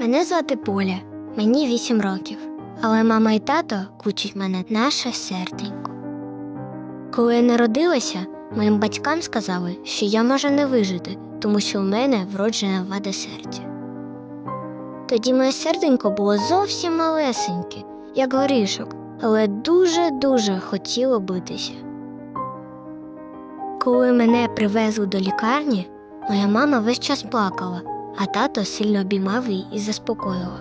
Мене звати Поля, мені 8 років, але мама і тато кличуть мене наше серденько. Коли я народилася, моїм батькам сказали, що я можу не вижити, тому що в мене вроджена вада серця. Тоді моє серденько було зовсім малесеньке, як горішок, але дуже-дуже хотіло битися. Коли мене привезли до лікарні, моя мама весь час плакала, а тато сильно обіймав її і заспокоював.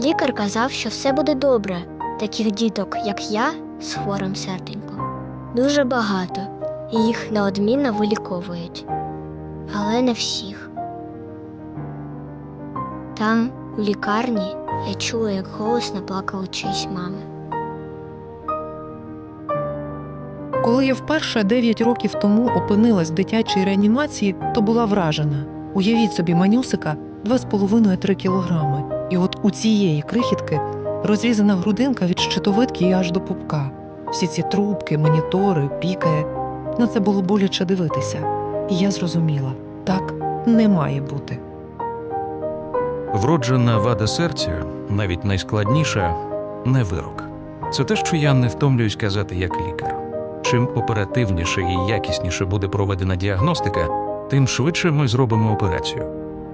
Лікар казав, що все буде добре. Таких діток, як я, з хворим серденьком, дуже багато, і їх неодмінно виліковують. Але не всіх. Там, у лікарні, я чула, як голосно плакала чиїсь мами. Коли я вперше 9 років тому опинилась в дитячій реанімації, то була вражена. Уявіть собі манюсика 2,5-3 кілограми. І от у цієї крихітки розрізана грудинка від щитовидки і аж до пупка. Всі ці трубки, монітори, пікає. На це було боляче дивитися. І я зрозуміла, так не має бути. Вроджена вада серця, навіть найскладніша, не вирок. Це те, що я не втомлююсь казати як лікар. Чим оперативніше і якісніше буде проведена діагностика, тим швидше ми зробимо операцію.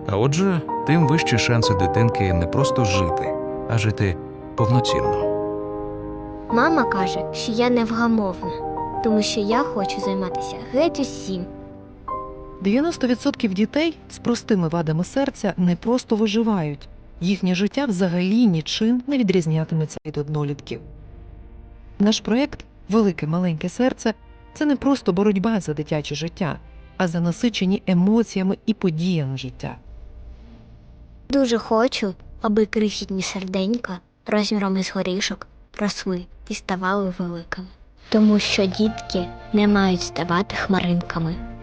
А отже, тим вищі шанси дитинки не просто жити, а жити повноцінно. Мама каже, що я невгамовна, тому що я хочу займатися геть усім. 90% дітей з простими вадами серця не просто виживають. Їхнє життя взагалі нічим не відрізнятиметься від однолітків. Наш проєкт Велике маленьке серце це не просто боротьба за дитяче життя, а за насичені емоціями і подіями життя. Дуже хочу, аби крихітні серденька розміром із горішок росли і ставали великими. Тому що дітки не мають ставати хмаринками.